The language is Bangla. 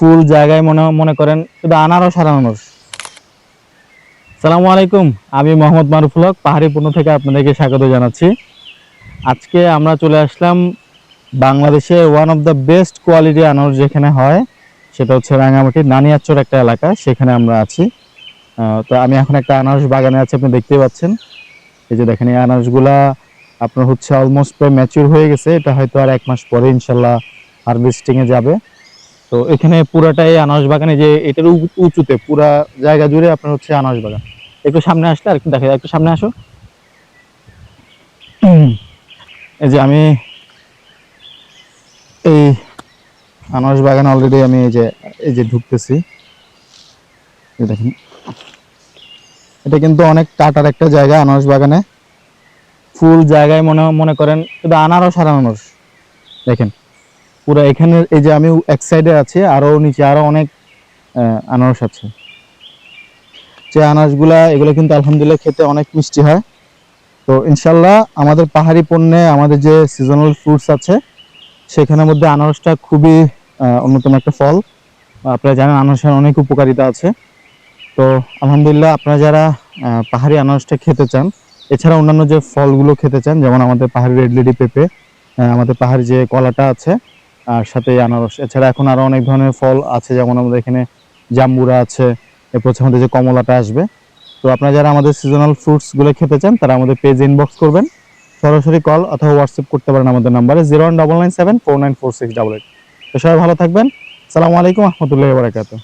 ফুল জায়গায় মনে মনে করেন, শুধু আনারস আর আনারস। সালামু আলাইকুম আমি মোহাম্মদ মারুফুল হক, পাহাড়ি পূর্ণ থেকে আপনাদেরকে স্বাগত জানাচ্ছি। আজকে আমরা চলে আসলাম বাংলাদেশে one of the best quality আনারস যেখানে হয়, সেটা হচ্ছে রাঙামাটির নানিয়াচর একটা এলাকা, সেখানে আমরা আছি। তো আমি এখন একটা আনারস বাগানে আছি, আপনি দেখতে পাচ্ছেন। এই যে দেখেন, এই আনারসগুলা আপনার হচ্ছে অলমোস্ট প্রায় ম্যাচিউর হয়ে গেছে, এটা হয়তো আর এক মাস পরে ইনশাল্লাহ হারভেস্টিং এ যাবে। তো এখানে পুরাটাই আনারস বাগানে যে এটার উঁচুতে পুরা জায়গা জুড়ে আপনার হচ্ছে আনারস বাগান। একটু সামনে আসলে আর দেখা যায়, একটু সামনে আসো। এই যে আমি এই আনারস বাগানে অলরেডি আমি এই যে এই যে ঢুকতেছি। দেখেন। এটা কিন্তু অনেক কাটার একটা জায়গা আনারস বাগানে। ফুল জায়গায় মনে মনে করেন, শুধু আনারস আর আনারস। দেখেন। পুরো এখানে এই যে আমি এক সাইডে আছি, আরও নিচে আরও অনেক আনারস আছে। যে আনারসগুলা, এগুলো কিন্তু আলহামদুলিল্লাহ খেতে অনেক মিষ্টি হয়। তো ইনশাল্লাহ আমাদের পাহাড়ি পণ্যে আমাদের যে সিজনাল ফ্রুটস আছে, সেখানের মধ্যে আনারসটা খুবই অন্যতম একটা ফল। আপনারা জানেন আনারসের অনেক উপকারিতা আছে। তো আলহামদুলিল্লাহ আপনারা যারা পাহাড়ি আনারসটা খেতে চান, এছাড়া অন্যান্য যে ফলগুলো খেতে চান, যেমন আমাদের পাহাড়ি রেড লেডি পেঁপে আমাদের পাহাড়ি যে কলাটা আছে আর সাথে আনারস। এছাড়া এখন আরও অনেক ধরনের ফল আছে, যেমন আমাদের এখানে জাম্বুরা আছে, এরপর আমাদের যে কমলাটা আসবে। তো আপনারা যারা আমাদের সিজনাল ফ্রুটসগুলো খেতে চান, তারা আমাদের পেজ ইনবক্স করবেন। সরাসরি কল অথবা হোয়াটসঅ্যাপ করতে পারেন আমাদের নাম্বারে zero one double nine seven four nine four six double eight তো সবাই ভালো থাকবেন। সালামু আলাইকুম, রহমতুল্লাহ বারাকাতুহ।